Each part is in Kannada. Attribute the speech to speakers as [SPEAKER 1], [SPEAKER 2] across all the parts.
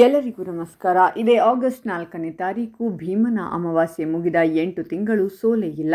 [SPEAKER 1] ಎಲ್ಲರಿಗೂ ನಮಸ್ಕಾರ. ಇದೇ ಆಗಸ್ಟ್ ನಾಲ್ಕನೇ ತಾರೀಕು ಭೀಮನ ಅಮಾವಾಸ್ಯೆ ಮುಗಿದ ಎಂಟು ತಿಂಗಳು ಸೋಲೆ ಇಲ್ಲ.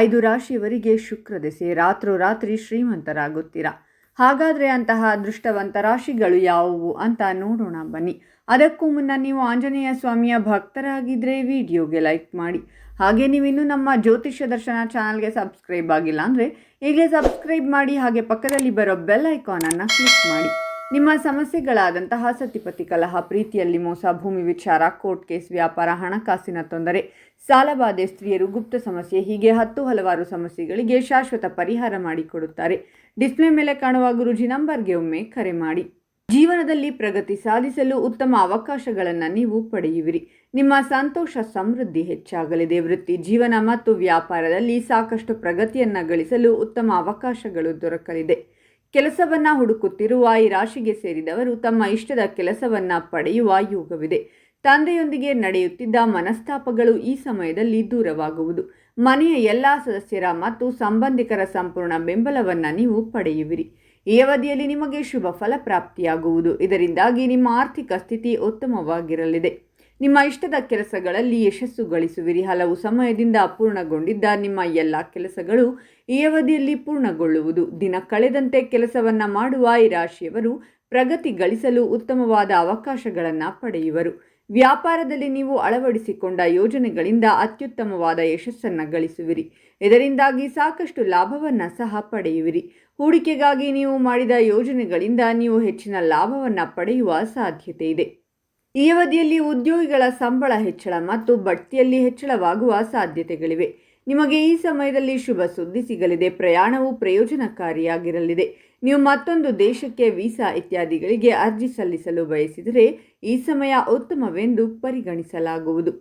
[SPEAKER 1] ಐದು ರಾಶಿಯವರಿಗೆ ಶುಕ್ರ ದೆಸೆ. ರಾತ್ರೋರಾತ್ರಿ ಶ್ರೀಮಂತರಾಗುತ್ತೀರಾ? ಹಾಗಾದರೆ ಅಂತಹ ಅದೃಷ್ಟವಂತ ರಾಶಿಗಳು ಯಾವುವು ಅಂತ ನೋಡೋಣ ಬನ್ನಿ. ಅದಕ್ಕೂ ಮುನ್ನ ನೀವು ಆಂಜನೇಯ ಸ್ವಾಮಿಯ ಭಕ್ತರಾಗಿದ್ದರೆ ವಿಡಿಯೋಗೆ ಲೈಕ್ ಮಾಡಿ. ಹಾಗೆ ನೀವಿನ್ನೂ ನಮ್ಮ ಜ್ಯೋತಿಷ್ಯ ದರ್ಶನ ಚಾನಲ್ಗೆ ಸಬ್ಸ್ಕ್ರೈಬ್ ಆಗಿಲ್ಲ ಅಂದರೆ ಈಗಲೇ ಸಬ್ಸ್ಕ್ರೈಬ್ ಮಾಡಿ ಹಾಗೆ ಪಕ್ಕದಲ್ಲಿ ಬರೋ ಬೆಲ್ ಐಕಾನನ್ನು ಕ್ಲಿಕ್ ಮಾಡಿ. ನಿಮ್ಮ ಸಮಸ್ಯೆಗಳಾದಂತಹ ಸತಿಪತಿ ಕಲಹ, ಪ್ರೀತಿಯಲ್ಲಿ ಮೋಸ, ಭೂಮಿ ವಿಚಾರ, ಕೋರ್ಟ್ ಕೇಸ್, ವ್ಯಾಪಾರ, ಹಣಕಾಸಿನ ತೊಂದರೆ ಸಾಲಬಾಧೆ ಸ್ತ್ರೀಯರು ಗುಪ್ತ ಸಮಸ್ಯೆ, ಹೀಗೆ ಹತ್ತು ಹಲವಾರು ಸಮಸ್ಯೆಗಳಿಗೆ ಶಾಶ್ವತ ಪರಿಹಾರ ಮಾಡಿಕೊಡುತ್ತಾರೆ. ಡಿಸ್ಪ್ಲೇ ಮೇಲೆ ಕಾಣುವ ಗುರುಜಿ ನಂಬರ್ಗೆ ಒಮ್ಮೆ ಕರೆ ಮಾಡಿ. ಜೀವನದಲ್ಲಿ ಪ್ರಗತಿ ಸಾಧಿಸಲು ಉತ್ತಮ ಅವಕಾಶಗಳನ್ನು ನೀವು ಪಡೆಯುವಿರಿ. ನಿಮ್ಮ ಸಂತೋಷ ಸಮೃದ್ಧಿ ಹೆಚ್ಚಾಗಲಿದೆ. ವೃತ್ತಿ, ಜೀವನ ಮತ್ತು ವ್ಯಾಪಾರದಲ್ಲಿ ಸಾಕಷ್ಟು ಪ್ರಗತಿಯನ್ನು ಗಳಿಸಲು ಉತ್ತಮ ಅವಕಾಶಗಳು ದೊರಕಲಿದೆ. ಕೆಲಸವನ್ನ ಹುಡುಕುತ್ತಿರುವ ಈ ರಾಶಿಗೆ ಸೇರಿದವರು ತಮ್ಮ ಇಷ್ಟದ ಕೆಲಸವನ್ನ ಪಡೆಯುವ ಯೋಗವಿದೆ. ತಂದೆಯೊಂದಿಗೆ ನಡೆಯುತ್ತಿದ್ದ ಮನಸ್ತಾಪಗಳು ಈ ಸಮಯದಲ್ಲಿ ದೂರವಾಗುವುದು. ಮನೆಯ ಎಲ್ಲ ಸದಸ್ಯರ ಮತ್ತು ಸಂಬಂಧಿಕರ ಸಂಪೂರ್ಣ ಬೆಂಬಲವನ್ನು ನೀವು ಪಡೆಯುವಿರಿ. ಈ ಅವಧಿಯಲ್ಲಿ ನಿಮಗೆ ಶುಭ ಫಲ ಪ್ರಾಪ್ತಿಯಾಗುವುದು. ಇದರಿಂದಾಗಿ ನಿಮ್ಮ ಆರ್ಥಿಕ ಸ್ಥಿತಿ ಉತ್ತಮವಾಗಿರಲಿದೆ. ನಿಮ್ಮ ಇಷ್ಟದ ಕೆಲಸಗಳಲ್ಲಿ ಯಶಸ್ಸು ಗಳಿಸುವಿರಿ. ಹಲವು ಸಮಯದಿಂದ ಅಪೂರ್ಣಗೊಂಡಿದ್ದ ನಿಮ್ಮ ಎಲ್ಲ ಕೆಲಸಗಳು ಈ ಅವಧಿಯಲ್ಲಿ ಪೂರ್ಣಗೊಳ್ಳುವುದು. ದಿನ ಕಳೆದಂತೆ ಕೆಲಸವನ್ನು ಮಾಡುವ ಈ ರಾಶಿಯವರು ಪ್ರಗತಿ ಗಳಿಸಲು ಉತ್ತಮವಾದ ಅವಕಾಶಗಳನ್ನು ಪಡೆಯುವರು. ವ್ಯಾಪಾರದಲ್ಲಿ ನೀವು ಅಳವಡಿಸಿಕೊಂಡ ಯೋಜನೆಗಳಿಂದ ಅತ್ಯುತ್ತಮವಾದ ಯಶಸ್ಸನ್ನು ಗಳಿಸುವಿರಿ. ಇದರಿಂದಾಗಿ ಸಾಕಷ್ಟು ಲಾಭವನ್ನು ಸಹ ಪಡೆಯುವಿರಿ. ಹೂಡಿಕೆಗಾಗಿ ನೀವು ಮಾಡಿದ ಯೋಜನೆಗಳಿಂದ ನೀವು ಹೆಚ್ಚಿನ ಲಾಭವನ್ನು ಪಡೆಯುವ ಸಾಧ್ಯತೆ ಇದೆ. ಈ ಅವಧಿಯಲ್ಲಿ ಉದ್ಯೋಗಿಗಳ ಸಂಬಳ ಹೆಚ್ಚಳ ಮತ್ತು ಬಡ್ತಿಯಲ್ಲಿ ಹೆಚ್ಚಳವಾಗುವ ಸಾಧ್ಯತೆಗಳಿವೆ. ನಿಮಗೆ ಈ ಸಮಯದಲ್ಲಿ ಶುಭ ಸುದ್ದಿ ಸಿಗಲಿದೆ. ಪ್ರಯಾಣವು ಪ್ರಯೋಜನಕಾರಿಯಾಗಿರಲಿದೆ. ನೀವು ಮತ್ತೊಂದು ದೇಶಕ್ಕೆ ವೀಸಾ ಇತ್ಯಾದಿಗಳಿಗೆ ಅರ್ಜಿ ಸಲ್ಲಿಸಲು ಬಯಸಿದರೆ ಈ ಸಮಯ ಉತ್ತಮವೆಂದು ಪರಿಗಣಿಸಲಾಗುವುದು.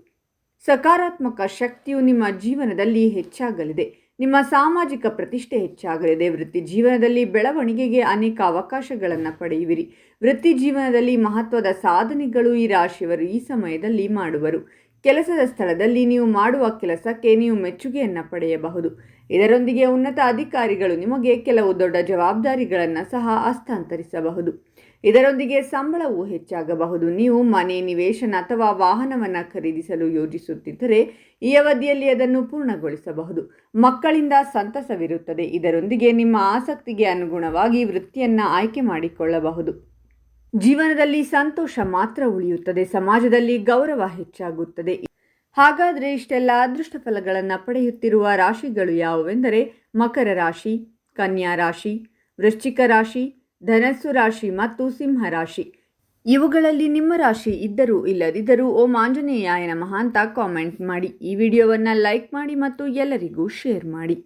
[SPEAKER 1] ಸಕಾರಾತ್ಮಕ ಶಕ್ತಿಯು ನಿಮ್ಮ ಜೀವನದಲ್ಲಿ ಹೆಚ್ಚಾಗಲಿದೆ. ನಿಮ್ಮ ಸಾಮಾಜಿಕ ಪ್ರತಿಷ್ಠೆ ಹೆಚ್ಚಾಗಲಿದೆ. ವೃತ್ತಿ ಜೀವನದಲ್ಲಿ ಬೆಳವಣಿಗೆಗೆ ಅನೇಕ ಅವಕಾಶಗಳನ್ನು ಪಡೆಯುವಿರಿ. ವೃತ್ತಿ ಜೀವನದಲ್ಲಿ ಮಹತ್ವದ ಸಾಧನೆಗಳು ಈ ರಾಶಿಯವರು ಈ ಸಮಯದಲ್ಲಿ ಮಾಡುವರು. ಕೆಲಸದ ಸ್ಥಳದಲ್ಲಿ ನೀವು ಮಾಡುವ ಕೆಲಸಕ್ಕೆ ನೀವು ಮೆಚ್ಚುಗೆಯನ್ನು ಪಡೆಯಬಹುದು. ಇದರೊಂದಿಗೆ ಉನ್ನತ ಅಧಿಕಾರಿಗಳು ನಿಮಗೆ ಕೆಲವು ದೊಡ್ಡ ಜವಾಬ್ದಾರಿಗಳನ್ನು ಸಹ ಹಸ್ತಾಂತರಿಸಬಹುದು. ಇದರೊಂದಿಗೆ ಸಂಬಳವು ಹೆಚ್ಚಾಗಬಹುದು. ನೀವು ಮನೆ, ನಿವೇಶನ ಅಥವಾ ವಾಹನವನ್ನು ಖರೀದಿಸಲು ಯೋಜಿಸುತ್ತಿದ್ದರೆ ಈ ಅವಧಿಯಲ್ಲಿ ಅದನ್ನು ಪೂರ್ಣಗೊಳಿಸಬಹುದು. ಮಕ್ಕಳಿಂದ ಸಂತಸವಿರುತ್ತದೆ. ಇದರೊಂದಿಗೆ ನಿಮ್ಮ ಆಸಕ್ತಿಗೆ ಅನುಗುಣವಾಗಿ ವೃತ್ತಿಯನ್ನು ಆಯ್ಕೆ ಮಾಡಿಕೊಳ್ಳಬಹುದು. ಜೀವನದಲ್ಲಿ ಸಂತೋಷ ಮಾತ್ರ ಉಳಿಯುತ್ತದೆ, ಸಮಾಜದಲ್ಲಿ ಗೌರವ ಹೆಚ್ಚಾಗುತ್ತದೆ. ಹಾಗಾದರೆ ಇಷ್ಟೆಲ್ಲ ಅದೃಷ್ಟ ಫಲಗಳನ್ನು ಪಡೆಯುತ್ತಿರುವ ರಾಶಿಗಳು ಯಾವುವೆಂದರೆ ಮಕರ ರಾಶಿ, ಕನ್ಯಾ ರಾಶಿ, ವೃಶ್ಚಿಕ ರಾಶಿ, ಧನಸ್ಸು ರಾಶಿ ಮತ್ತು ಸಿಂಹ ರಾಶಿ. ಇವುಗಳಲ್ಲಿ ನಿಮ್ಮ ರಾಶಿ ಇದ್ದರೂ ಇಲ್ಲದಿದ್ದರೂ ಓಂ ಆಂಜನೇಯಾಯ ನಮಃ ಅಂತ ಕಾಮೆಂಟ್ ಮಾಡಿ. ಈ ವಿಡಿಯೋವನ್ನು ಲೈಕ್ ಮಾಡಿ ಮತ್ತು ಎಲ್ಲರಿಗೂ ಶೇರ್ ಮಾಡಿ.